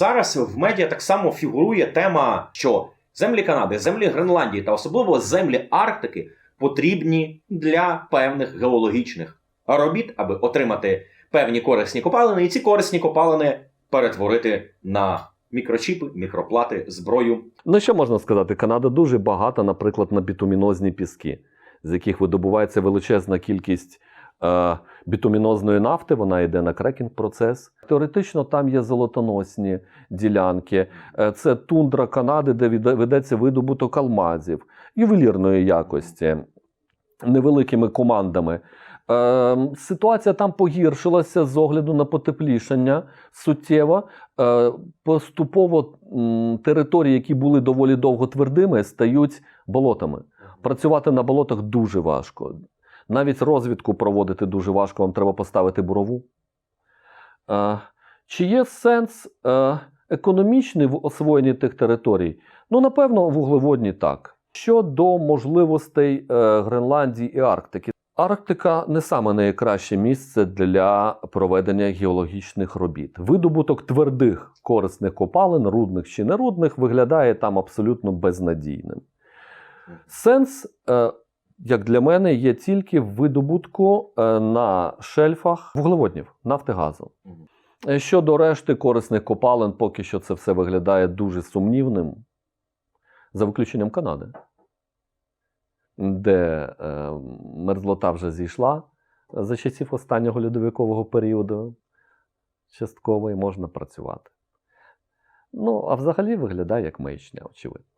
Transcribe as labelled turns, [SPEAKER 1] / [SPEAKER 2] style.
[SPEAKER 1] Зараз в медіа так само фігурує тема, що землі Канади, землі Гренландії та особливо землі Арктики потрібні для певних геологічних робіт, аби отримати певні корисні копалини, і ці корисні копалини перетворити на мікрочіпи, мікроплати, зброю.
[SPEAKER 2] Ну що можна сказати? Канада дуже багата, наприклад, на бітумінозні піски, з яких видобувається величезна кількість е, бітумінозної нафти. Вона йде на крекінг процес. Теоретично там є золотоносні ділянки. Е, це тундра Канади, де ведеться видобуток алмазів ювелірної якості невеликими командами. Е, ситуація там погіршилася з огляду на потеплішання суттєво. Е, поступово території, які були доволі довго твердими, стають болотами. Працювати на болотах дуже важко. Навіть розвідку проводити дуже важко, вам треба поставити бурову. Е, чи є сенс е, економічний в освоєнні тих територій? Ну, напевно, вуглеводні так. Щодо можливостей е, Гренландії і Арктики. Арктика не саме найкраще місце для проведення геологічних робіт. Видобуток твердих корисних копалин, рудних чи нерудних, виглядає там абсолютно безнадійним. Сенс, е, як для мене, є тільки в видобутку е, на шельфах вуглеводнів, нафти газу. Е, Щодо решти корисних копалин, поки що це все виглядає дуже сумнівним, за виключенням Канади, де е, мерзлота вже зійшла за часів останнього льодовикового періоду. Частково і можна працювати. Ну, а взагалі виглядає як маячня, очевидно.